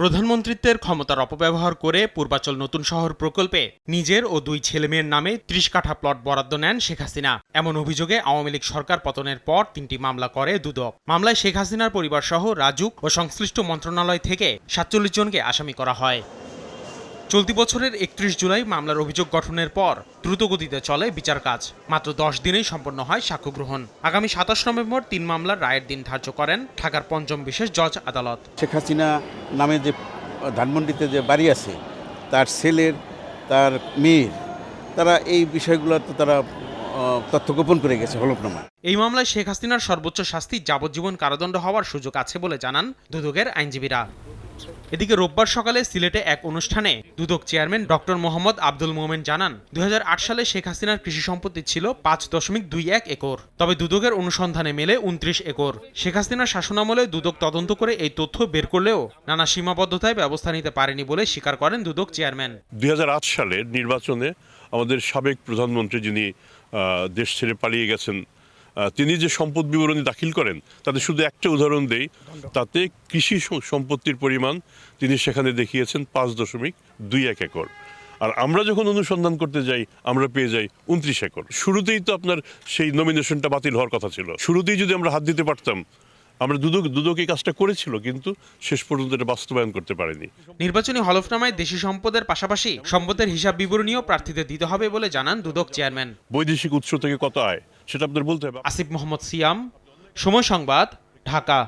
প্রধানমন্ত্রীত্বের ক্ষমতার অপব্যবহার করে পূর্বাচল নতুন শহর প্রকল্পে নিজের ও দুই ছেলেমেয়ের নামে ত্রিশ কাঠা প্লট বরাদ্দ নেন শেখ হাসিনা। এমন অভিযোগে আওয়ামী লীগ সরকার পতনের পর তিনটি মামলা করে দুদক। মামলায় শেখ হাসিনার পরিবারসহ রাজুক ও সংশ্লিষ্ট মন্ত্রণালয় থেকে সাতচল্লিশ জনকে আসামি করা হয়। চলতি বছরের একত্রিশ জুলাই মামলার অভিযোগ গঠনের পর দ্রুতগতিতে চলে বিচার কাজ। মাত্র দশ দিনেই সম্পন্ন হয় সাক্ষ্য গ্রহণ আগামী সাতাশ নভেম্বর তিন মামলার রায়ের দিন ধার্য করেন ঢাকার পঞ্চম বিশেষ জজ আদালত। শেখ হাসিনা নামে যে ধানমন্ডিতে যে বাড়ি আছে তার ছেলের তার মেয়ের তারা এই বিষয়গুলোতে তারা তথ্য গোপন করে গেছে হলফনামা। এই মামলায় শেখ হাসিনার সর্বোচ্চ শাস্তি যাবজ্জীবন কারাদণ্ড হওয়ার সুযোগ আছে বলে জানান দুদকের আইনজীবীরা। এদিকে রোববার সকালে সিলেটে এক অনুষ্ঠানে দুদক চেয়ারম্যান ডক্টর মোহাম্মদ আব্দুল মোমেন জানান, দুই সালে শেখ হাসিনার কৃষি সম্পত্তি ছিল পাঁচ দশমিক দুই এক একর। তবে দুদকের অনুসন্ধানে মেলে উনত্রিশ একর। শেখ হাসিনার শাসনামলে দুদক তদন্ত করে এই তথ্য বের করলেও নানা সীমাবদ্ধতায় ব্যবস্থা নিতে পারেনি বলে স্বীকার করেন দুদক চেয়ারম্যান। দুই সালের নির্বাচনে আমাদের সাবেক প্রধানমন্ত্রী যিনি দেশ ছেড়ে পালিয়ে গেছেন তিনি যে সম্পদ বিবরণী দাখিল করেন, তাতে শুধু একটা উদাহরণ দেই, তাতে কৃষি সম্পত্তির পরিমাণ তিনি সেখানে দেখিয়েছেন পাঁচ দশমিক দুই এক একর। আর আমরা যখন অনুসন্ধান করতে যাই, আমরা পেয়ে যাই উনত্রিশ একর। শুরুতেই তো আপনার সেই নমিনেশনটা বাতিল হওয়ার কথা ছিল। শুরুতেই যদি আমরা হাত দিতে পারতাম আমরা দুদক দুদক এই কাজটা করেছিল কিন্তু শেষ পর্যন্ত এটা বাস্তবায়ন করতে পারেনি। নির্বাচনী হলফনামায় দেশি সম্পদের পাশাপাশি সম্পদের হিসাব বিবরণীও প্রার্থীদের দিতে হবে বলে জানান দুদক চেয়ারম্যান। বৈদেশিক উৎস থেকে কত আয় সেটা আপনাদের বলতে হবে। আসিফ মোহাম্মদ সিয়াম সময় সংবাদ ঢাকা।